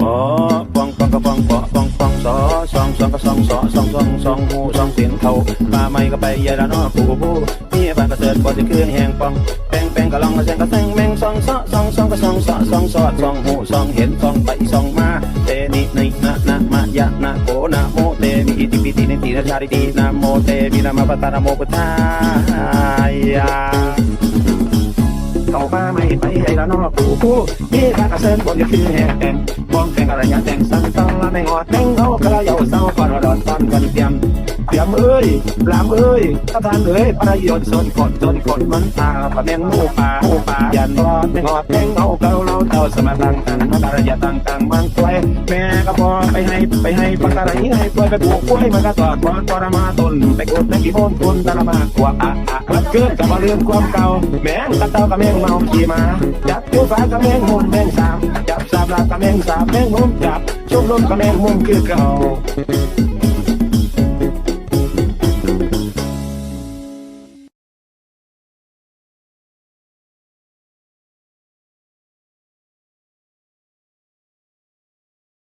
ปอปองปองกระปองปอปองปองสอสองสองกระสองสอสองสองสองหูสองเสียงเขาปลาไม่ก็ไปเยอะแล้วเนาะผู้ผู้มีบ้านกระเสริฐกว่าที่คืนแหงปองแป้งแป้งกะลองกระเซงกระเซงแมงสองสอสองสองกระสองสอสองสอดสองหูสองเห็นสองไปสองมาเตนินินะนะมะยะนะโกนะโมเตมิอิติปิตินิตินะชาริตินะโมเตมินะมะปตะนะโมพุทธายา ไม่ไปไอ้ละนอกผู้ผู้มีพระกระเซินบนยคือแห่แงมองแข่งอะไรอย่างแต่งสังต้องละไม่งอดแมงเขากระเยาเศร้าก่อนรอดตอนกันเตรียมเตรียมเอ้ยลามเอ้ยตะทานเอ้ยประโยชน์สนกดจนกดมันตาปะแมงหมูป่าหมูป่ายันรอดไม่งอดแมงเขาเกาเราเต่าสมาตังตังมาตารยาตังตังมันโแม่ก็พอไปให้ไปให้ปักตะไรให้กล้วยไปปลูกกล้วยมันก็ตอดวันปรมาตนไปกดไปกี่โมนคนตระมากว่าอะอะมันเกิดกับมาเรื่องความเก่า แม่งกะเต่ากับแมงเมาขี่มาจับจูฟ้ากับแมงหุ่มแมงสามจับสาบลากับแมงสาบแมงหุ่มจับชุบลมกับแมงมุมคือเก่า